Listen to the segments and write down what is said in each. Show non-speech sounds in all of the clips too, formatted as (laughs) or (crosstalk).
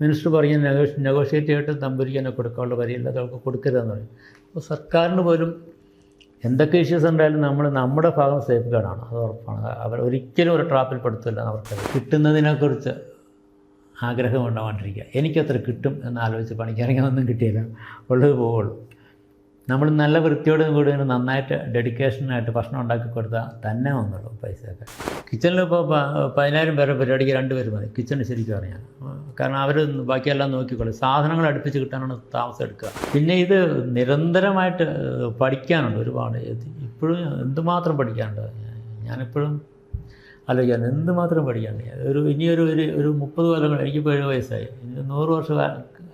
Minister പറഞ്ഞ് നെഗോഷി negotiate ചെയ്തിട്ട് തമ്പുരിക്കനെ കൊടുക്കാനുള്ള വരിയില്ല അതൊക്കെ കൊടുക്കരുതെന്ന് പറയും അപ്പോൾ സർക്കാരിന് പോലും എന്തൊക്കെ ഇഷ്യൂസ് ഉണ്ടായാലും നമ്മൾ നമ്മുടെ ഭാഗം സേഫ് ഗാർഡാണ് അത് ഉറപ്പാണ്. അവർ ഒരിക്കലും ഒരു ട്രാപ്പിൽ പെടുത്തില്ല അവർക്ക് കിട്ടുന്നതിനെക്കുറിച്ച് ആഗ്രഹം ഉണ്ടാവാണ്ടിരിക്കുക. എനിക്കത്ര കിട്ടും എന്ന് ആലോചിച്ച് പണിക്കിറങ്ങി ഒന്നും കിട്ടിയില്ല. ഉള്ളത് പോവുള്ളൂ. നമ്മൾ നല്ല വൃത്തിയോട് കൂടി നന്നായിട്ട് ഡെഡിക്കേഷനായിട്ട് ഭക്ഷണം ഉണ്ടാക്കി കൊടുത്താൽ തന്നെ വന്നുള്ളൂ പൈസയൊക്കെ. കിച്ചണിൽ ഇപ്പോൾ പതിനായിരം പേരെ പരിപാടിക്ക് രണ്ട് പേര് മതി. കിച്ചൺ ശരിക്കും അറിയാം. കാരണം അവർ ബാക്കിയെല്ലാം നോക്കിക്കോളും. സാധനങ്ങൾ അടുപ്പിച്ച് കിട്ടാനാണ് താമസം എടുക്കുക. പിന്നെ ഇത് നിരന്തരമായിട്ട് പഠിക്കാനുണ്ട് ഒരുപാട്. ഇപ്പോഴും എന്തുമാത്രം പഠിക്കാനുണ്ട്? ഞാനിപ്പോഴും ആലോചിക്കാൻ എന്തുമാത്രം പഠിക്കാനുണ്ട്? ഒരു ഇനിയൊരു ഒരു ഒരു മുപ്പത് കൊല്ലങ്ങൾ എനിക്കിപ്പോൾ ഏഴ് വയസ്സായി. നൂറ് വർഷം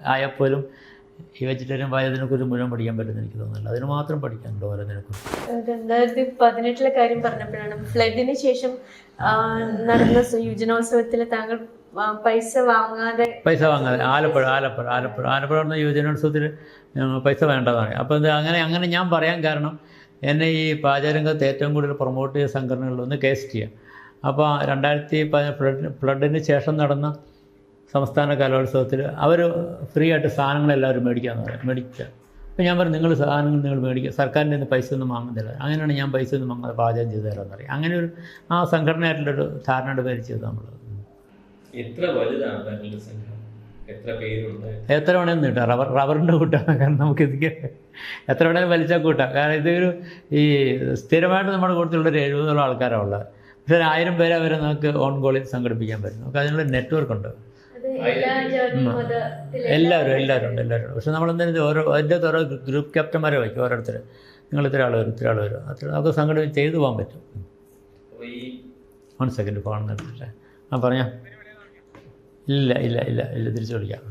ആയപ്പോലും ഈ വെജിറ്റേറിയൻ പാചകത്തിനെക്കുറിച്ച് മുഴുവൻ പഠിക്കാൻ പറ്റുന്ന എനിക്ക് തോന്നുന്നില്ല. അതിന് മാത്രം പഠിക്കാനുണ്ട് ഓരോന്നിനെക്കുറിച്ച് രണ്ടായിരത്തി പതിനെട്ടിലെ കാര്യം പറഞ്ഞപ്പോഴാണ്. ഫ്ലഡിന് ശേഷം നടന്ന യുവജനോത്സവത്തിൽ താങ്കൾ പൈസ വാങ്ങാതെ പൈസ വാങ്ങാതെ ആലപ്പുഴ ആലപ്പുഴ ആലപ്പുഴ ആലപ്പുഴ എന്ന യുവജനോത്സവത്തിൽ പൈസ വേണ്ടതാണ് പറയും. അപ്പോൾ ഇത് അങ്ങനെ അങ്ങനെ ഞാൻ പറയാൻ കാരണം എന്നെ ഈ പാചകരംഗത്ത് ഏറ്റവും കൂടുതൽ പ്രൊമോട്ട് ചെയ്ത സംഘടനകളിലൊന്ന് കേസ് ടി അപ്പോൾ രണ്ടായിരത്തി ഫ്ലഡ് ഫ്ലഡിന് ശേഷം നടന്ന സംസ്ഥാന കലോത്സവത്തിൽ അവർ ഫ്രീ ആയിട്ട് സാധനങ്ങളെല്ലാവരും മേടിക്കാമെന്ന് പറയാം. മേടിക്കുക. അപ്പോൾ ഞാൻ പറഞ്ഞു നിങ്ങൾ സാധനങ്ങൾ നിങ്ങൾ മേടിക്കുക. സർക്കാരിന്റെ നിന്ന് പൈസ ഒന്നും വാങ്ങുന്നില്ല. അങ്ങനെയാണ് ഞാൻ പൈസ ഒന്നും വാങ്ങാതെ പാചകം ചെയ്തു തരാമെന്ന് പറയും. അങ്ങനെ ഒരു ആ സംഘടനയായിട്ടുള്ളൊരു ധാരണയുടെ പേര് ചെയ്തു നമ്മൾ എത്ര വലുതാണ് സംഘം? എത്ര പേരുണ്ട്? എത്ര വേണേലും നീട്ടാം. റബ്ബർ റബ്ബറിന്റെ കൂട്ടാണ്. കാരണം നമുക്ക് ഇതിക്ക് എത്ര വേണേലും വലിച്ചാൽ കൂട്ടാം. കാരണം ഇതൊരു ഈ സ്ഥിരമായിട്ട് നമ്മുടെ കൂട്ടത്തിലുള്ള ഒരു എഴുപതോളം ആൾക്കാരാണ് ഉള്ളത്. പക്ഷേ ആയിരം പേരെ വരെ നമുക്ക് ഓൺ ഗോളിൽ സംഘടിപ്പിക്കാൻ പറ്റും. നമുക്ക് അതിനുള്ള നെറ്റ്വർക്ക് ഉണ്ട്. എല്ലാവരും എല്ലാവരും ഉണ്ട് എല്ലാവരും ഉണ്ട്. പക്ഷേ നമ്മൾ എന്തായാലും ഓരോ അതിന്റെ അകത്ത് ഓരോ ഗ്രൂപ്പ് ക്യാപ്റ്റന്മാരെ വയ്ക്കും ഓരോരുത്തർ നിങ്ങൾ ഇത്ര ആൾ വരും ഇത്ര ആൾ വരും. അത്ര നമുക്ക് സംഘടന ചെയ്തു പോകാൻ പറ്റും. വൺ സെക്കൻഡ് ഫോൺ നിർത്തിട്ടെ ആ പറഞ്ഞോ. ഇല്ല ഇല്ല ഇല്ല ഇല്ല തിരിച്ചു വിളിക്കാം.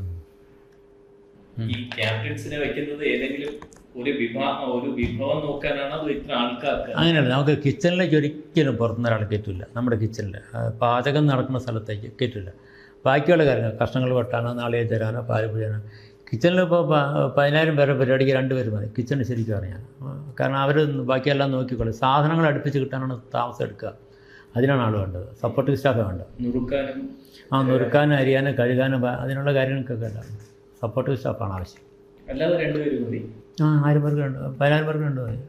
ഈ ക്യാപ്റ്റൻസിനെ വെക്കുന്നത് ഏതെങ്കിലും ഒരു വിഭാഗം ഒരു വിഭവം നോക്കാനാണ് അതോ ഇത്ര ആൾക്കാർക്ക്? അങ്ങനെയല്ല നമുക്ക് കിച്ചണിലേക്ക് ഒരിക്കലും പുറത്തുനിന്ന് ഒരാൾ കയറ്റില്ല നമ്മുടെ കിച്ചണിൽ പാചകം നടക്കുന്ന സ്ഥലത്തേക്ക് കയറ്റില്ല ബാക്കിയുള്ള കാര്യങ്ങൾ കഷ്ണങ്ങൾ വെട്ടാനോ നാളെ തരാനോ പാൽ പുഴയാനോ. കിച്ചണിൽ ഇപ്പോൾ പതിനായിരം പേരെ പരിപാടിക്ക് രണ്ട് പേര് മതി. കിച്ചൺ ശരിക്കും അറിയാം. കാരണം അവർ ബാക്കിയെല്ലാം നോക്കിക്കോളും. സാധനങ്ങൾ അടുപ്പിച്ച് കിട്ടാനാണ് താമസം എടുക്കുക. അതിനാണ് ആൾ വേണ്ടത്. സപ്പോർട്ടീവ് സ്റ്റാഫ് വേണ്ടത് നുറുക്കാനും ആ നുറുക്കാനും അരിയാനും കഴുകാനും അതിനുള്ള കാര്യങ്ങൾക്കൊക്കെ ഉണ്ടാവും സപ്പോർട്ടീവ് സ്റ്റാഫാണ് ആവശ്യം. അല്ലാതെ രണ്ടുപേരും മതി. ആ ആയിരം പേർക്ക് രണ്ട് പതിനായിരം പേർക്ക് രണ്ട് മതി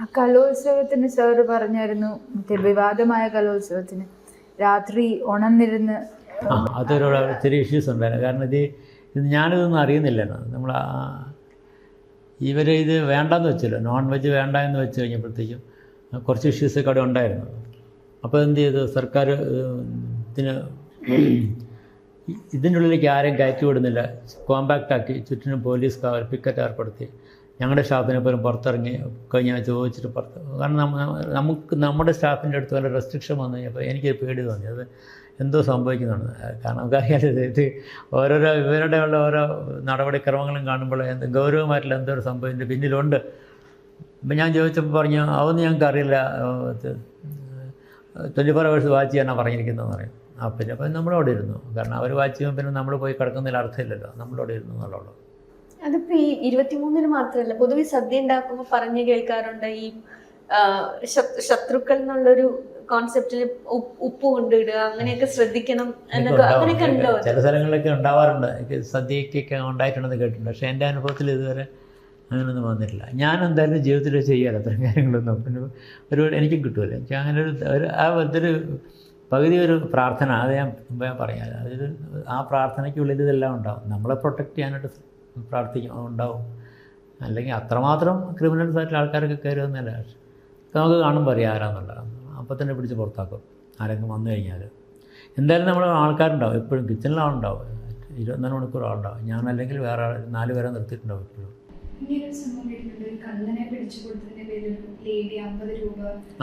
ആ കലോത്സവത്തിന് സാറ് പറഞ്ഞായിരുന്നു മറ്റേ വിവാദമായ കലോത്സവത്തിന്. രാത്രി ഉണർന്നിരുന്ന് അതൊരു ഒത്തിരി ഇഷ്യൂസ് ഉണ്ടായിരുന്നു. കാരണം ഇത് ഇത് ഞാനിതൊന്നും അറിയുന്നില്ലായിരുന്നു നമ്മൾ ഇവർ ഇത് വേണ്ടെന്ന് വെച്ചല്ലോ. നോൺ വെജ് വേണ്ട എന്ന് വെച്ച് കഴിഞ്ഞപ്പോഴത്തേക്കും കുറച്ച് ഇഷ്യൂസൊക്കെ അവിടെ ഉണ്ടായിരുന്നു. അപ്പോൾ എന്ത് ചെയ്തു? സർക്കാർ ഇതിന് ഇതിന്റെ ഉള്ളിലേക്ക് ആരെയും കയറ്റി വിടുന്നില്ല. കോമ്പാക്റ്റ് ആക്കി ചുറ്റിനും പോലീസ് കാവൽ പിക്കറ്റ് ഏർപ്പെടുത്തി. ഞങ്ങളുടെ സ്റ്റാഫിനെ പോലും പുറത്തിറങ്ങി കഴിഞ്ഞാൽ ചോദിച്ചിട്ട് പുറത്ത് കാരണം നമുക്ക് നമ്മുടെ സ്റ്റാഫിന്റെ അടുത്ത് വല്ല റെസ്ട്രിക്ഷൻ വന്നു കഴിഞ്ഞപ്പോൾ എനിക്ക് പേടി തോന്നി. അത് എന്തോ സംഭവിക്കുന്നുണ്ട്. കാരണം നമുക്കറിയാലോ ഇത് ഓരോരോ ഇവരുടെ ഉള്ള ഓരോ നടപടിക്രമങ്ങളും കാണുമ്പോൾ എന്ത് ഗൗരവമായിട്ടുള്ള എന്തോ ഒരു സംഭവം എന്റെ പിന്നിലുണ്ട്. അപ്പം ഞാൻ ചോദിച്ചപ്പോൾ പറഞ്ഞു അതൊന്നും ഞങ്ങൾക്ക് അറിയില്ല. ട്വന്റി ഫോർ അവേഴ്സ് വാച്ച് ചെയ്യാനാണ് പറഞ്ഞിരിക്കുന്നതെന്ന് പറയും ആ പിന്നെ അപ്പം നമ്മളവിടെ ഇരുന്നു. കാരണം അവർ വാച്ച് ചെയ്യുമ്പോൾ പിന്നെ നമ്മൾ പോയി കിടക്കുന്നതിൽ അർത്ഥമില്ലല്ലോ. നമ്മളവിടെ ഇരുന്നു എന്നുള്ളൂ. അതിപ്പോ ഈ ഇരുപത്തിമൂന്നിന് മാത്രമല്ല പൊതുവെ സദ്യ ഉണ്ടാക്കുമ്പോൾ പറഞ്ഞു കേൾക്കാറുണ്ട് ഈ ശത്രുക്കൾ എന്നുള്ളൊരു കോൺസെപ്റ്റിൽ ഉപ്പ് കൊണ്ടിടുക അങ്ങനെയൊക്കെ ശ്രദ്ധിക്കണം എന്നൊക്കെ അങ്ങനെയൊക്കെ ഉണ്ടോ? ചില സ്ഥലങ്ങളിലൊക്കെ ഉണ്ടാവാറുണ്ട്. എനിക്ക് സദ്യക്കൊക്കെ ഉണ്ടായിട്ടുണ്ടെന്ന് കേട്ടിട്ടുണ്ട്. പക്ഷേ എന്റെ അനുഭവത്തിൽ ഇതുവരെ അങ്ങനെയൊന്നും വന്നിട്ടില്ല. ഞാൻ എന്തായാലും ജീവിതത്തിൽ ചെയ്യാറ് അത്തരം കാര്യങ്ങളൊന്നും. പിന്നെ ഒരു എനിക്കും കിട്ടുമല്ലോ എനിക്ക് അങ്ങനെ ഒരു ഒരു ആ ഒരു പകുതി ഒരു പ്രാർത്ഥന. അത് ഞാൻ മുമ്പേ പറയാം അതൊരു ആ പ്രാർത്ഥനയ്ക്കുള്ളിൽ ഇതെല്ലാം ഉണ്ടാവും. നമ്മളെ പ്രൊട്ടക്റ്റ് ചെയ്യാനായിട്ട് പ്രാർത്ഥിക്കും ഉണ്ടാവും അല്ലെങ്കിൽ അത്രമാത്രം ക്രിമിനൽസ് ആയിട്ടുള്ള ആൾക്കാരൊക്കെ കയറുമെന്നല്ല നമുക്ക് കാണുമ്പോൾ അറിയാം ആരാന്നുള്ളത്. അപ്പം തന്നെ പിടിച്ച് പുറത്താക്കും. ആരെങ്കിലും വന്നു കഴിഞ്ഞാൽ എന്തായാലും നമ്മൾ ആൾക്കാരുണ്ടാവും. എപ്പോഴും കിച്ചണിൽ ആളുണ്ടാവും. ഇരുപത്തിനാല് മണിക്കൂർ ആളുണ്ടാവും. ഞാൻ അല്ലെങ്കിൽ വേറെ ആൾ നാല് പേരെ നിർത്തിയിട്ടുണ്ടാവും എപ്പോഴും.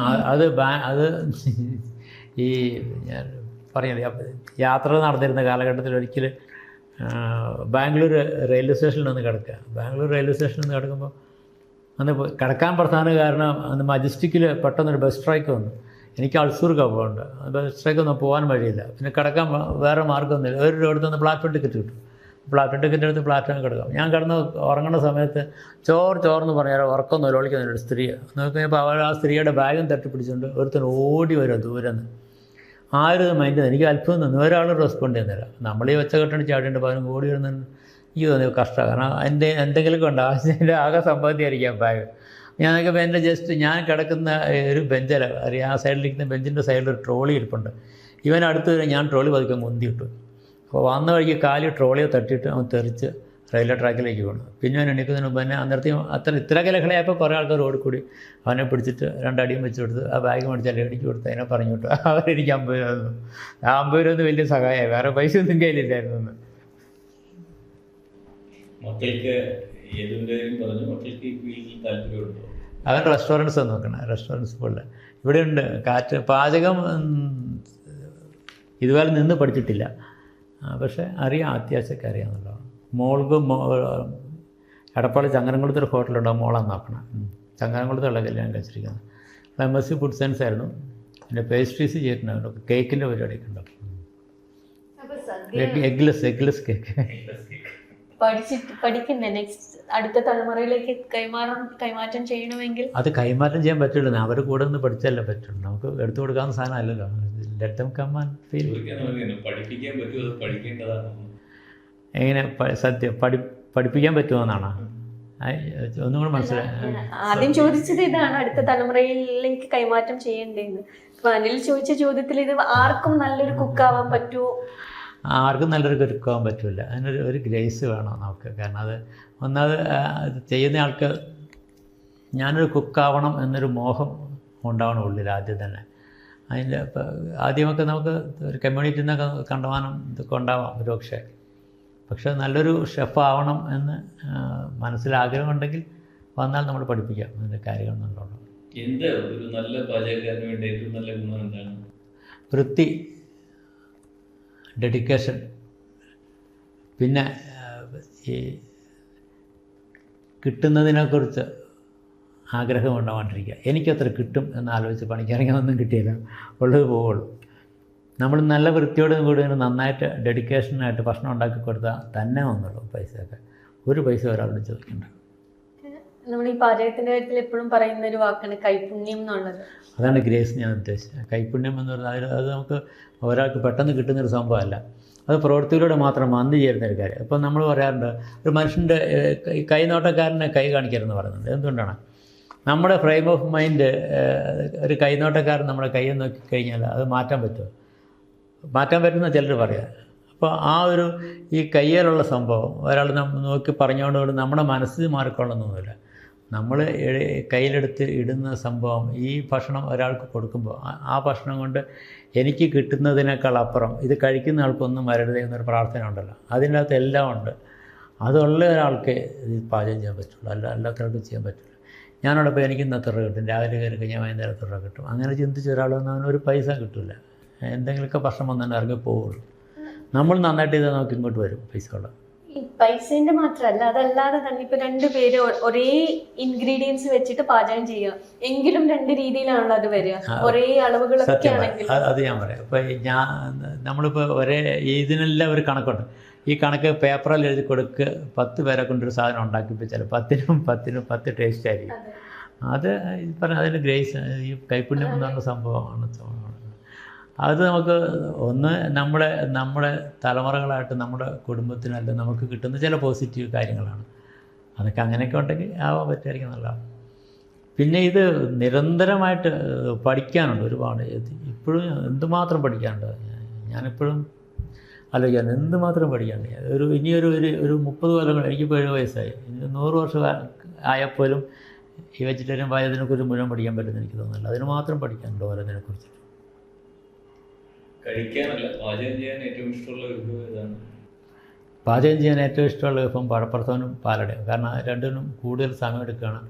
അത് ബാ- അത് ഈ ഞാൻ പറയാം. യാത്ര നടന്നിരുന്ന കാലഘട്ടത്തിൽ ഒരിക്കൽ ബാംഗ്ലൂർ റെയിൽവേ സ്റ്റേഷനിൽ നിന്ന് കിടക്കുക. ബാംഗ്ലൂർ റെയിൽവേ സ്റ്റേഷനിൽ നിന്ന് കിടക്കുമ്പോൾ അന്ന് കിടക്കാൻ പ്രധാന കാരണം അന്ന് മജസ്റ്റിക്കിൽ പെട്ടെന്നൊരു ബസ് സ്ട്രൈക്ക് വന്നു. എനിക്ക് അൾസൂർക്കാണ് പോകേണ്ടത്. ബസ് സ്ട്രൈക്ക് ഒന്നും പോകാൻ വഴിയില്ല. പിന്നെ കിടക്കാൻ വേറെ മാർഗമൊന്നുമില്ല. ഒരു അടുത്ത് നിന്ന് പ്ലാറ്റ്ഫോം ടിക്കറ്റ് കിട്ടും പ്ലാറ്റ്ഫോം ടിക്കറ്റ് എടുത്ത് പ്ലാറ്റ്ഫോമിൽ കിടക്കാം. ഞാൻ കിടന്ന് ഉറങ്ങുന്ന സമയത്ത് ചോറ് ചോറെന്ന് പറഞ്ഞാൽ ഉറക്കം നിലവിളിക്കുന്ന ഒരു സ്ത്രീ. നോക്കിയപ്പോൾ അവർ ആ സ്ത്രീയുടെ ബാഗും തട്ടിപ്പിടിച്ചുകൊണ്ട് ഒരുത്തൻ ഓടി വരും ദൂരെ നിന്ന് ആരും മൈൻഡ് എനിക്ക് അത്ഭുതം തോന്നി. ഒരാളും റെസ്പോണ്ട് ചെയ്യുന്നില്ല നമ്മൾ ഈ ഒച്ച കെട്ടണി ചാടിയുണ്ട് പതിനും കൂടി വരുന്ന എനിക്ക് തോന്നിയ കഷ്ടമാണ് കാരണം എന്റെ എന്തെങ്കിലും കൊണ്ട് അതിന്റെ ആകെ സമ്പാദ്യമായിരിക്കാം ബാഗ് ഞാനൊക്കെ എന്റെ ജസ്റ്റ് ഞാൻ കിടക്കുന്ന ഒരു ബെഞ്ചിൽ അറിയാം ആ സൈഡിലിരിക്കുന്ന ബെഞ്ചിന്റെ സൈഡിൽ ഒരു ട്രോളി ഇരിപ്പുണ്ട്. ഇവൻ അടുത്ത് വരെ ഞാൻ ട്രോളി പതുക്കെ മുന്തിയിട്ടു. അപ്പോൾ വന്ന വഴിക്ക് കാലി ട്രോളിയെ തട്ടിയിട്ട് അവൻ തെറിച്ച് റെയിൽവേ ട്രാക്കിലേക്ക് വീണു പിന്നെ അവൻ എണീക്കുന്നതിന് മുമ്പ് തന്നെ അന്നേരത്തെ അത്ര ഇത്ര ലഹളയായപ്പോൾ കുറേ ആൾക്കാർ ഓടിക്കൂടി. അവനെ പിടിച്ചിട്ട് രണ്ടടിയും വെച്ച് കൊടുത്ത് ആ ബാഗ് മേടിച്ച് ലേടിക്ക് കൊടുത്ത് അതിനെ പറഞ്ഞു വിട്ടു. (laughs) അവരെനിക്ക് അമ്പത് രൂപ തന്നു ആ അമ്പത് രൂപ വലിയ സഹായമായി വേറെ പൈസ ഒന്നും കയ്യിലില്ലായിരുന്നു എന്ന്. അവൻ റെസ്റ്റോറന്റ്സ് നോക്കണം. റെസ്റ്റോറന്റ്സ് പോലെ ഇവിടെയുണ്ട് കാറ്റ് പാചകം ഇതുപോലെ നിന്ന് പഠിച്ചിട്ടില്ല. പക്ഷെ അറിയാം. അത്യാവശ്യമൊക്കെ അറിയാമെന്നുള്ളതാണ് മോൾക്ക് എടപ്പാളി ചങ്ങനംകുളത്ത് ഒരു ഹോട്ടലുണ്ട് ആ മോളാണ് നോക്കണം. ചങ്ങനംകുളത്തുള്ള കല്യാണം കഴിച്ചിരിക്കുന്നത്. M S C food science ആയിരുന്നു. പിന്നെ പേസ്ട്രീസ് ചെയ്തിട്ടുണ്ടായിരുന്നു കേക്കിന്റെ പരിപാടിയൊക്കെ ഉണ്ടാവും എഗ്ലസ് സദ്യ എഗ്ലെസ് കേക്ക് പഠിച്ചിട്ട് നെക്സ്റ്റ് അടുത്ത തലമുറയിലേക്ക് കൈമാറ്റം ചെയ്യണമെങ്കിൽ? അത് കൈമാറ്റം ചെയ്യാൻ പറ്റില്ല. അവർ കൂടെ നിന്ന് പഠിച്ചല്ലേ പറ്റുള്ളൂ. നമുക്ക് എടുത്തു കൊടുക്കാവുന്ന സാധനം അല്ലല്ലോ let them come and feel പഠിപ്പിക്കാൻ പറ്റുമോ? അത് പഠിക്കേണ്ടതാണ്. എങ്ങനെ സത്യം പഠി പഠിപ്പിക്കാൻ പറ്റുമെന്നാണ് ഒന്നും കൂടെ മനസ്സിലായി ആദ്യം ചോദിച്ചത് ഇതാണ് അടുത്ത തലമുറയിലേക്ക് കൈമാറ്റം ചെയ്യേണ്ടതെന്ന് അനിൽ ചോദിച്ച ചോദ്യത്തിൽ ഇത് ആർക്കും നല്ലൊരു കുക്കാവാൻ പറ്റുമോ ആർക്കും നല്ലൊരു കുക്കാവാൻ പറ്റില്ല അതിനൊരു ഒരു ഗ്രേസ് വേണം നമുക്ക്. കാരണം അത് ഒന്നത് ചെയ്യുന്ന ആൾക്ക് ഞാനൊരു കുക്കാവണം എന്നൊരു മോഹം ഉണ്ടാവണം ഉള്ളിൽ ആദ്യം തന്നെ. അതിന്റെ ഇപ്പം ആദ്യമൊക്കെ നമുക്ക് ഒരു കമ്മ്യൂണിറ്റിന്നൊക്കെ കണ്ടമാനം ഇതൊക്കെ ഉണ്ടാവാം ഒരു പക്ഷേ നല്ലൊരു ഷെഫാവണം എന്ന് മനസ്സിലാഗ്രഹമുണ്ടെങ്കിൽ വന്നാൽ നമ്മൾ പഠിപ്പിക്കാം അതിന്റെ കാര്യങ്ങൾ നല്ലോണം. എന്ത് ഒരു നല്ല പാചകക്കാരന് വേണ്ടി ഏറ്റവും നല്ല ഗുണം എന്താണ്? വൃത്തി ഡെഡിക്കേഷൻ പിന്നെ ഈ കിട്ടുന്നതിനെക്കുറിച്ച് ആഗ്രഹം ഉണ്ടാവാണ്ടിരിക്കുക. എനിക്കത്ര കിട്ടും എന്ന് ആലോചിച്ച് പണിക്കിറങ്ങി ഒന്നും കിട്ടിയില്ല. ഉള്ളത് പോവുള്ളൂ. നമ്മൾ നല്ല വൃത്തിയോട് കൂടി നന്നായിട്ട് ഡെഡിക്കേഷനായിട്ട് ഭക്ഷണം ഉണ്ടാക്കി കൊടുത്താൽ തന്നെ വന്നുള്ളൂ പൈസയൊക്കെ. ഒരു പൈസ ഒരാളോട് ചോദിക്കേണ്ട. നമ്മൾ ഈ പാചകത്തിന്റെ കാര്യത്തിൽ എപ്പോഴും പറയുന്ന ഒരു വാക്കാണ് കൈപുണ്യം എന്നുള്ളത്. അതാണ് ഗ്രേസ് ഞാൻ ഉദ്ദേശിച്ചത്. കൈപുണ്യം എന്ന് പറഞ്ഞാൽ അത് നമുക്ക് ഒരാൾക്ക് പെട്ടെന്ന് കിട്ടുന്നൊരു സംഭവമല്ല. അത് പ്രവൃത്തിയിലൂടെ മാത്രം വന്നു ചേരുന്ന ഒരു കാര്യം. ഇപ്പം നമ്മൾ പറയാറുണ്ട് ഒരു മനുഷ്യന്റെ കൈ- കൈനോട്ടക്കാരനെ കൈ കാണിക്കരുതെന്ന് പറയുന്നുണ്ട്. എന്തുകൊണ്ടാണ്? നമ്മുടെ ഫ്രെയിം ഓഫ് മൈൻഡ് ഒരു കൈനോട്ടക്കാരൻ നമ്മുടെ കൈ നോക്കിക്കഴിഞ്ഞാൽ അത് മാറ്റാൻ പറ്റുമോ? മാറ്റാൻ പറ്റുന്ന ചിലർ പറയാം. അപ്പോൾ ആ ഒരു ഈ കയ്യിലുള്ള സംഭവം ഒരാൾ നോക്കി പറഞ്ഞുകൊണ്ട് നമ്മുടെ മനസ്സിൽ മാറിക്കൊള്ളണമെന്നൊന്നുമില്ല നമ്മൾ കയ്യിലെടുത്ത് ഇടുന്ന സംഭവം ഈ ഭക്ഷണം ഒരാൾക്ക് കൊടുക്കുമ്പോൾ ആ- ഭക്ഷണം കൊണ്ട് എനിക്ക് കിട്ടുന്നതിനേക്കാൾ അപ്പുറം ഇത് കഴിക്കുന്ന ആൾക്കൊന്നും വരരുതേ എന്നൊരു പ്രാർത്ഥന ഉണ്ടല്ലോ. അതിന്റെ അകത്ത് എല്ലാം ഉണ്ട്. അതുള്ള ഒരാൾക്ക് ഇത് പാചകം ചെയ്യാൻ പറ്റുള്ളൂ. അല്ല അല്ലാത്തവർക്ക് ചെയ്യാൻ പറ്റില്ല. ഞാനവിടെ ഇപ്പോൾ എനിക്ക് ഇന്നത്തെ കിട്ടും. രാവിലെ കയറി കഴിഞ്ഞാൽ വൈകുന്നേരം തുറ കിട്ടും. അങ്ങനെ ചിന്തിച്ച ഒരാളൊന്നും അവനൊരു പൈസ കിട്ടില്ല എന്തെങ്കിലുമൊക്കെ ഭക്ഷണം വന്നാൽ ഇറങ്ങി പോവുള്ളൂ. നമ്മൾ നന്നായിട്ട് ഇതാ നോക്കി ഇങ്ങോട്ട് വരും പൈസ ഈ പൈസേന്റെ മാത്രമല്ല അതല്ലാതെ തന്നെ ഇപ്പൊ രണ്ടുപേര് ഒരേ ഇൻഗ്രീഡിയൻസ് വെച്ചിട്ട് പാചകം ചെയ്യുക എങ്കിലും രണ്ട് രീതിയിലാണല്ലോ അത് വരിക. ഒരേ അളവുകളൊക്കെ ആണെങ്കിൽ. അത് ഞാൻ പറയാം. ഇപ്പൊ ഞാൻ നമ്മളിപ്പോൾ ഒരേ ഇതിനെല്ലാം ഒരു കണക്കുണ്ട്. ഈ കണക്ക് പേപ്പറിൽ എഴുതി കൊടുക്ക് പത്ത് പേരെ കൊണ്ടൊരു സാധനം ഉണ്ടാക്കിപ്പിച്ചാൽ പത്തിനും പത്തിനും പത്ത് ടേസ്റ്റ് ആയിരിക്കും. അതെ. പറഞ്ഞ അതിന് ഗ്രേസ് ഈ കൈപ്പുണ്യം എന്ന് പറഞ്ഞ സംഭവമാണ്. അത് നമുക്ക് ഒന്ന് നമ്മുടെ നമ്മുടെ തലമുറകളായിട്ട് നമ്മുടെ കുടുംബത്തിനല്ല നമുക്ക് കിട്ടുന്ന ചില പോസിറ്റീവ് കാര്യങ്ങളാണ്. അതൊക്കെ അങ്ങനെയൊക്കെ ഉണ്ടെങ്കിൽ ആവാൻ പറ്റുമായിരിക്കും നല്ലതാണ്. പിന്നെ ഇത് നിരന്തരമായിട്ട് പഠിക്കാനുണ്ട് ഒരുപാട്. ഇപ്പോഴും എന്തുമാത്രം പഠിക്കാനുണ്ട്? ഞാനിപ്പോഴും ആലോചിക്കാൻ എന്തുമാത്രം പഠിക്കാനുണ്ട്? ഒരു ഇനിയൊരു ഒരു ഒരു മുപ്പത് കൊല്ലം എനിക്കിപ്പോൾ ഏഴ് വയസ്സായി. ഇനി നൂറ് വർഷം ആയപ്പോലും ഈ വെജിറ്റേറിയൻ പാചകത്തിനെക്കുറിച്ച് മുഴുവൻ പഠിക്കാൻ പറ്റുമെന്ന് എനിക്ക് തോന്നുന്നില്ല. അതിന് മാത്രം പഠിക്കാനുണ്ട് ഓരോന്നിനെക്കുറിച്ച്. കഴിക്കാനല്ല പാചകം ചെയ്യാൻ ഏറ്റവും ഇഷ്ടമുള്ള വിഭവം ഏതാണ്? പാചകം ചെയ്യാൻ ഏറ്റവും ഇഷ്ടമുള്ള പഴപ്പുറത്തവനും പാലടയും. കാരണം രണ്ടിനും കൂടുതൽ സമയം എടുക്കുകയാണ്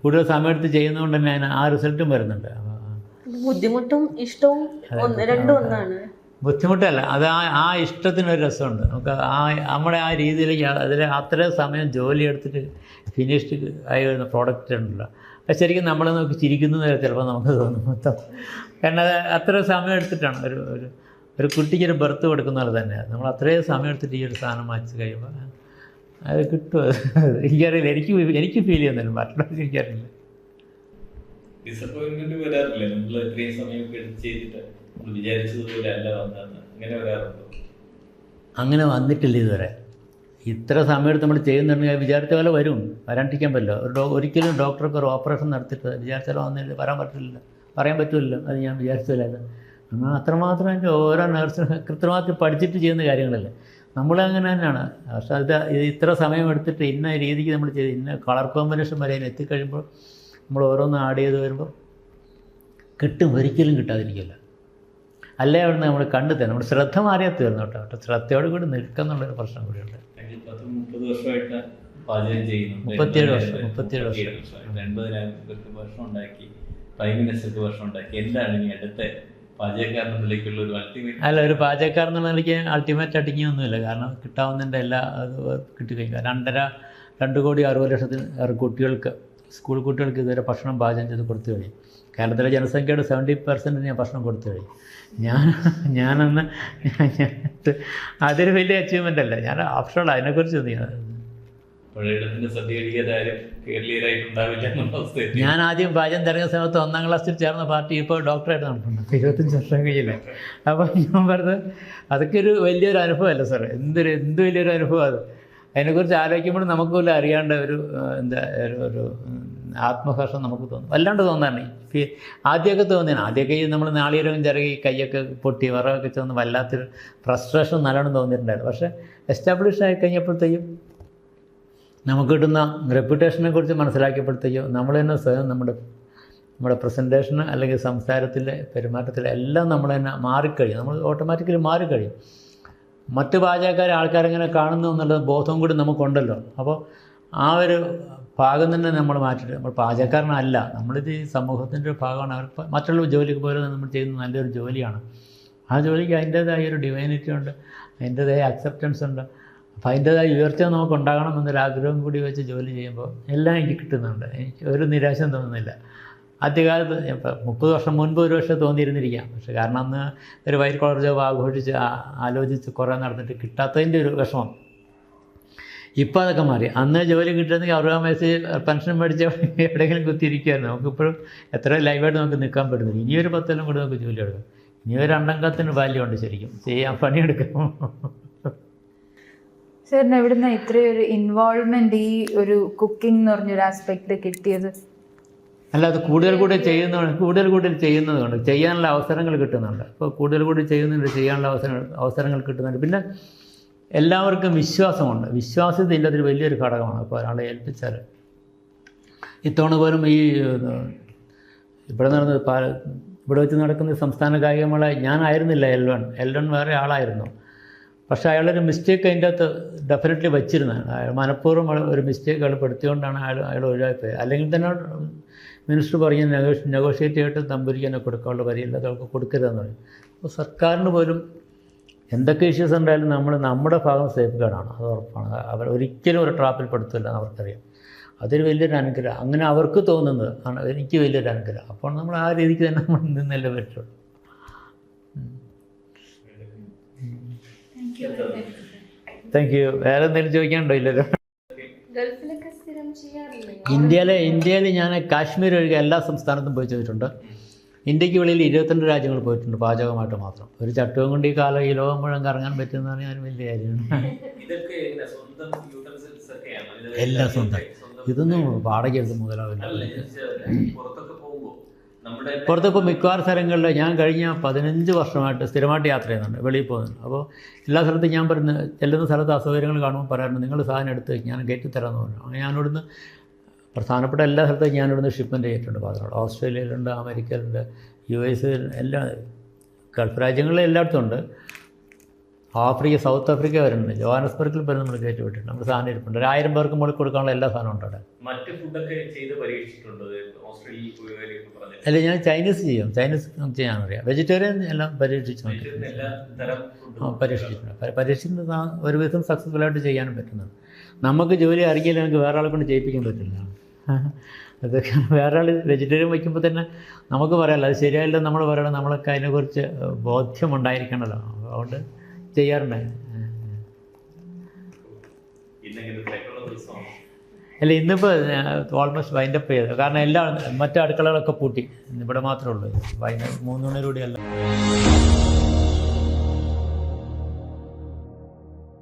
കൂടുതൽ സമയം എടുത്ത് ചെയ്യുന്നതുകൊണ്ട് തന്നെ അതിന് ആ റിസൾട്ടും വരുന്നുണ്ട്. ബുദ്ധിമുട്ടും ഇഷ്ടവും രണ്ടും ഒന്നാണ്. ബുദ്ധിമുട്ടല്ല അത് ആ ആ ഇഷ്ടത്തിനൊരു രസമുണ്ട്. നമുക്ക് ആ നമ്മുടെ ആ രീതിയിലേക്ക് അതിൽ അത്രയും സമയം ജോലി എടുത്തിട്ട് ഫിനിഷ്ഡ് ആയി വരുന്ന പ്രോഡക്റ്റ് ഉണ്ടല്ലോ. ശരിക്കും നമ്മളെ നോക്കി ചിരിക്കുന്ന നേരം ചിലപ്പോൾ നമുക്ക് തോന്നും മൊത്തം കാരണം അത് അത്ര സമയം എടുത്തിട്ടാണ്. ഒരു ഒരു ഒരു കുട്ടിക്ക് ഒരു ബർത്ത് കൊടുക്കുന്ന പോലെ തന്നെയാണ് നമ്മൾ അത്രയും സമയം എടുത്തിട്ട് ഈ ഒരു സാധനം വാങ്ങിച്ച് കഴിയുമ്പോൾ അത് കിട്ടും എനിക്കറിയില്ല. എനിക്ക് എനിക്ക് ഫീൽ ചെയ്യുന്നില്ല. മറ്റുള്ളവർക്ക് എനിക്കറിയില്ല. വരാറില്ല? നമ്മൾ ഇത്രയും സമയമൊക്കെ എടുത്ത് ചെയ്തിട്ട് നമ്മൾ വിചാരിച്ചതുപോലെ അല്ല വന്നതെന്ന്. അങ്ങനെ വരാറുണ്ടോ? അങ്ങനെ വന്നിട്ടില്ല ഇതുവരെ. ഇത്ര സമയത്ത് നമ്മൾ ചെയ്യുന്നുണ്ടെങ്കിൽ വിചാരിച്ച പോലെ വരും. വരാണ്ടിരിക്കാൻ പറ്റില്ല ഒരു ഡോ ഒരിക്കലും ഡോക്ടർക്ക് ഒരു ഓപ്പറേഷൻ നടത്തിയിട്ട് വിചാരിച്ചാൽ വന്നില്ല വരാൻ പറ്റില്ല. പറയാൻ പറ്റില്ല. അത് ഞാൻ വിചാരിച്ചില്ല എന്നാൽ അത്രമാത്രം എനിക്ക് ഓരോ നഴ്സിന് കൃത്യമായിട്ട് പഠിച്ചിട്ട് ചെയ്യുന്ന കാര്യങ്ങളല്ലേ. നമ്മളങ്ങനെ തന്നെയാണ്. പക്ഷെ അത് ഇത് ഇത്ര സമയം എടുത്തിട്ട് ഇന്ന രീതിക്ക് നമ്മൾ ചെയ്ത് ഇന്ന കളർ കോമ്പിനേഷൻ വരെ എത്തിക്കഴിയുമ്പോൾ നമ്മൾ ഓരോന്ന് ആഡ് ചെയ്ത് വരുമ്പോൾ കിട്ടും. ഒരിക്കലും കിട്ടാതിരിക്കില്ല. അല്ലേ അവിടുന്ന് നമ്മൾ കണ്ടു തന്നെ നമ്മുടെ ശ്രദ്ധ മാറിയാൽ തീർന്നു കേട്ടോ. ശ്രദ്ധയോട് കൂടി നിൽക്കുന്നുള്ളൊരു പ്രശ്നം കൂടിയുണ്ട്. വർഷമായിട്ട് പാചകം ചെയ്യുന്നുണ്ട് മുപ്പത്തിയേഴ് വർഷം, എൺപതിനായിരം മുപ്പത്തിയേഴ് വർഷം. വർഷമായിട്ട് എൺപതിനായിരം പേർക്ക് ഭക്ഷണം ഉണ്ടാക്കി പ്രൈം മിനിസ്റ്റർക്ക് ഭക്ഷണം ഉണ്ടാക്കി. എന്താണ് ഇനി അടുത്ത പാചകക്കാരൻ ഒരു അൾട്ടിമേറ്റ് അല്ല ഒരു പാചകക്കാരൻ എന്നുള്ള നിലയ്ക്ക് അൾട്ടിമേറ്റ് അടിക്കൊന്നുമില്ല കാരണം കിട്ടാവുന്നതിന്റെ എല്ലാ അത് കിട്ടിക്കഴിഞ്ഞു. രണ്ടര രണ്ട് കോടി അറുപത് ലക്ഷത്തിൽ കുട്ടികൾക്ക് സ്കൂൾ കുട്ടികൾക്ക് ഇതുവരെ ഭക്ഷണം പാചകം ചെയ്ത് കൊടുത്തു കഴിയും കേരളത്തിലെ ജനസംഖ്യയുടെ സെവന്റി പെർസെന്റ് ഞാൻ ഭക്ഷണം കൊടുത്തു കഴിയും ഞാൻ ഞാനന്ന് അതൊരു വലിയ അച്ചീവ്മെന്റ് അല്ല. ഞാൻ ആഫ്റ്റർ അതിനെക്കുറിച്ച് ഞാൻ ആദ്യം പാചകം തിരഞ്ഞെടുത്ത സമയത്ത് ഒന്നാം ക്ലാസ്സിൽ ചേർന്ന പാർട്ടി ഇപ്പോൾ ഡോക്ടറായിട്ട് നടക്കുന്നുണ്ട് ഇരുപത്തഞ്ച് വർഷം കഴിയില്ല അപ്പോൾ ഞാൻ പറഞ്ഞത് അതൊക്കെ ഒരു വലിയൊരു അനുഭവമല്ല സാറേ. എന്തൊരു എന്ത് വലിയൊരു അനുഭവം അത്? അതിനെക്കുറിച്ച് ആലോചിക്കുമ്പോൾ നമുക്ക് പോലും അറിയാണ്ട് ഒരു എന്താ ഒരു ആത്മഹർഷം നമുക്ക് തോന്നും. വല്ലാണ്ട് തോന്നാണ് ആദ്യമൊക്കെ തോന്നിയാണ് ആദ്യമൊക്കെ ഈ നമ്മൾ നാളീരവും ചിറകി കൈയൊക്കെ പൊട്ടി വിറകൊക്കെ ചെന്ന് വല്ലാത്തൊരു ഫ്രസ്ട്രേഷൻ നല്ലോണം തോന്നിയിട്ടുണ്ടായിരുന്നു. പക്ഷേ എസ്റ്റാബ്ലിഷ് ആയി കഴിഞ്ഞപ്പോഴത്തേക്കും നമുക്ക് കിട്ടുന്ന റെപ്യൂട്ടേഷനെ കുറിച്ച് മനസ്സിലാക്കിയപ്പോഴത്തേക്കും നമ്മൾ തന്നെ സ്വയം നമ്മുടെ നമ്മുടെ പ്രസന്റേഷന് അല്ലെങ്കിൽ സംസാരത്തിലെ പെരുമാറ്റത്തിലെ എല്ലാം നമ്മൾ തന്നെ മാറിക്കഴിയും. നമ്മൾ ഓട്ടോമാറ്റിക്കലി മാറിക്കഴിയും. മറ്റ് പാചകക്കാരെ ആൾക്കാരെങ്ങനെ കാണുന്നു എന്നുള്ള ബോധവും കൂടി നമുക്കുണ്ടല്ലോ. അപ്പോൾ ആ ഒരു ഭാഗം തന്നെ നമ്മൾ മാറ്റിയിട്ട് നമ്മൾ പാചകക്കാരനല്ല. നമ്മളിത് ഈ സമൂഹത്തിന്റെ ഒരു ഭാഗമാണ്. അവർ മറ്റുള്ള ജോലിക്ക് പോലെ നമ്മൾ ചെയ്യുന്ന നല്ലൊരു ജോലിയാണ്. ആ ജോലിക്ക് അതിന്റേതായ ഒരു ഡിവൈനിറ്റി ഉണ്ട് അതിന്റേതായ അക്സെപ്റ്റൻസ് ഉണ്ട്. അപ്പോൾ അതിന്റേതായ ഉയർച്ച നമുക്ക് ഉണ്ടാകണം എന്നൊരു ആഗ്രഹം കൂടി വെച്ച് ജോലി ചെയ്യുമ്പോൾ എല്ലാം എനിക്ക് കിട്ടുന്നുണ്ട്. എനിക്ക് ഒരു നിരാശയും തോന്നുന്നില്ല. ആദ്യകാലത്ത് മുപ്പത് വർഷം മുൻപ് ഒരു പക്ഷേ തോന്നിയിരുന്നിരിക്കാം. പക്ഷെ കാരണം അന്ന് ഒരു വൈറ്റ് കോളർ ജോബ് ആഘോഷിച്ച് ആലോചിച്ച് കുറേ നടന്നിട്ട് കിട്ടാത്തതിന്റെ ഒരു വിഷമം. ഇപ്പോൾ അതൊക്കെ മാറി. അന്ന് ജോലി കിട്ടുന്നെങ്കിൽ അറുപതാം വയസ്സിൽ പെൻഷൻ മേടിച്ച് എവിടെയെങ്കിലും കുത്തിയിരിക്കുമായിരുന്നു നമുക്കിപ്പോഴും എത്ര ലൈവായിട്ട് നമുക്ക് നിൽക്കാൻ പറ്റുന്നില്ല ഇനിയൊരു പത്തെല്ലാം കൂടി നമുക്ക് ജോലി എടുക്കാം. ഇനി ഒരു രണ്ടംഗത്തിന് വാല്യൂ ഉണ്ട് ശരിക്കും. ചെയ്യാൻ പണിയെടുക്കാം. സാറിന് എവിടുന്ന ഇത്രയൊരു ഇൻവോൾവ്മെന്റ് ഈ ഒരു കുക്കിംഗ് എന്ന് പറഞ്ഞൊരു ആസ്പെക്ട് കിട്ടിയത്? അല്ല അത് കൂടുതൽ കൂടുതൽ ചെയ്യുന്നതുകൊണ്ട് കൂടുതൽ കൂടുതൽ ചെയ്യുന്നതുകൊണ്ട് ചെയ്യാനുള്ള അവസരങ്ങൾ കിട്ടുന്നുണ്ട്. അപ്പോൾ കൂടുതൽ കൂടുതൽ ചെയ്യുന്നുണ്ട് ചെയ്യാനുള്ള അവസരങ്ങൾ അവസരങ്ങൾ കിട്ടുന്നുണ്ട്. പിന്നെ എല്ലാവർക്കും വിശ്വാസമുണ്ട്. വിശ്വാസ്യത ഇല്ലാത്തൊരു വലിയൊരു ഘടകമാണ്. അപ്പോൾ ഒരാളെ ഏൽപ്പിച്ചാൽ ഇത്തവണ പോലും ഈ ഇവിടെ നടന്ന ഇവിടെ വെച്ച് നടക്കുന്ന സംസ്ഥാന കായികമേള ഞാനായിരുന്നില്ല എൽ വൺ. എൽ വൺ വേറെ ആളായിരുന്നു. പക്ഷേ അയാളൊരു മിസ്റ്റേക്ക് അതിന്റെ അകത്ത് ഡെഫിനറ്റ്ലി അയാൾ മനഃപൂർവം ഒരു മിസ്റ്റേക്ക് അയാൾ പെടുത്തിയോണ്ടാണ് അയാൾ അയാൾ ഒഴിവാക്കിയത്. അല്ലെങ്കിൽ തന്നെ മിനിസ്റ്റർ പറഞ്ഞ് നെഗോഷി നെഗോഷിയേറ്റ് ചെയ്തിട്ട് തമ്പുരിക്കനെ കൊടുക്കാനുള്ള വരിയില്ല അതൊക്കെ കൊടുക്കരുതെന്ന് പറയും അപ്പോൾ സർക്കാരിന് പോലും എന്തൊക്കെ ഇഷ്യൂസ് ഉണ്ടായാലും നമ്മൾ നമ്മുടെ ഭാഗം സേഫ് ഗാർഡാണ് അത് ഉറപ്പാണ്. അവർ ഒരിക്കലും ഒരു ട്രാപ്പിൽ പെടുത്തില്ല എന്ന് അവർക്കറിയാം. അതൊരു വലിയൊരു അനുഗ്രഹം. അങ്ങനെ അവർക്ക് തോന്നുന്നത് ആണ് എനിക്ക് വലിയൊരു അനുഗ്രഹം. അപ്പോൾ നമ്മൾ ആ രീതിക്ക് തന്നെ നമ്മൾ നിന്നല്ലേ പറ്റുള്ളൂ താങ്ക് യു വേറെ എന്തെങ്കിലും ചോദിക്കാനുണ്ടോ ഇല്ലല്ലോ? ഇന്ത്യയിലെ ഇന്ത്യയിൽ ഞാൻ കാശ്മീർ ഒഴികെ എല്ലാ സംസ്ഥാനത്തും പോയി ചെയ്തിട്ടുണ്ട്. ഇന്ത്യയ്ക്ക് വെളിയിൽ ഇരുപത്തിരണ്ട് രാജ്യങ്ങൾ പോയിട്ടുണ്ട് പാചകമായിട്ട് മാത്രം. ഒരു ചട്ടവും കൊണ്ട് ഈ കാലം ഈ ലോകം മുഴുവൻ കറങ്ങാൻ പറ്റുന്നതാണ് ഞാൻ വലിയ കാര്യമാണ്. എല്ലാം സ്വന്തം. സ്വന്തം ഇതൊന്നും വാടക എടുത്ത് മുതലാവില്ല അല്ല ഞാൻ ചോദിച്ചത് പുറത്തൊക്കെ പോകുമ്പോൾ നമ്മുടെ പുറത്തിപ്പോൾ മിക്കവാറും സ്ഥലങ്ങളിൽ ഞാൻ കഴിഞ്ഞ പതിനഞ്ച് വർഷമായിട്ട് സ്ഥിരമായിട്ട് യാത്ര ചെയ്യുന്നുണ്ട് വെളിയിൽ പോകുന്നുണ്ട്. അപ്പോൾ എല്ലാ സ്ഥലത്തും ഞാൻ പറയുന്നത് ചെല്ലുന്ന സ്ഥലത്ത് അസൗകര്യങ്ങൾ കാണുമ്പോൾ പറയാറുണ്ട് നിങ്ങൾ സാധനം എടുത്ത് ഞാൻ കയറ്റി തരാമെന്ന് പറഞ്ഞു. അങ്ങനെ ഞാനിവിടുന്ന് പ്രധാനപ്പെട്ട എല്ലാ സ്ഥലത്തും ഞാനിവിടുന്ന് ഷിപ്മെന്റ് ചെയ്തിട്ടുണ്ട്. പാത്രങ്ങൾ ഓസ്ട്രേലിയയിലുണ്ട് അമേരിക്കയിലുണ്ട് യു എസ് എല്ലാ ഗൾഫ് രാജ്യങ്ങളിൽ എല്ലായിടത്തും ഉണ്ട്. ആഫ്രിക്ക സൗത്ത് ആഫ്രിക്ക വരുന്നുണ്ട്. ജോഹാനസ്ബർഗിൽ പോലും നമ്മൾ കയറ്റി വിട്ടിട്ടുണ്ട് നമ്മൾ സാധനം ഇരിപ്പുണ്ട് ഒരു ആയിരം പേർക്ക് മുകളിൽ കൊടുക്കാനുള്ള എല്ലാ സാധനവും ഉണ്ട് അവിടെ. മറ്റ് ഫുഡൊക്കെ ചെയ്ത് പരീക്ഷിച്ചിട്ടുണ്ട്. അല്ല ഞാൻ ചൈനീസ് ചെയ്യും. ചൈനീസ് ചെയ്യാനറിയാം. വെജിറ്റേറിയൻ എല്ലാം പരീക്ഷിച്ചു നോക്കി വീട്ടിൽ എല്ലാ തരം ആ, ഫുഡും പരീക്ഷിച്ചിട്ടുണ്ട്. പ- പരീക്ഷിച്ചിട്ട് വിധം സക്സസ്ഫുൾ ആയിട്ട് ചെയ്യാനും പറ്റുന്നത് നമുക്ക് ജോലി അറിയില്ല നമുക്ക് വേറെ ആളെ കൊണ്ട് ചെയ്യിപ്പിക്കാൻ പറ്റില്ല. അതൊക്കെ വേറെ ആൾ വെജിറ്റേറിയൻ വയ്ക്കുമ്പോൾ തന്നെ നമുക്ക് പറയാമല്ലോ അത് ശരിയായില്ല നമ്മൾ പറയണം. നമ്മളൊക്കെ അതിനെക്കുറിച്ച് ബോധ്യമുണ്ടായിരിക്കണമല്ലോ അതുകൊണ്ട് ചെയ്യാറുണ്ടായിരുന്നു അല്ല ഇന്നിപ്പോൾ ഓൾമോസ്റ്റ് വൈൻഡപ്പ് ചെയ്തു കാരണം എല്ലാ മറ്റു അടുക്കളകളൊക്കെ പൂട്ടി. ഇവിടെ മാത്രമേ ഉള്ളൂ. വൈകുന്നേരം മൂന്ന് മണിയോടുകൂടിയല്ല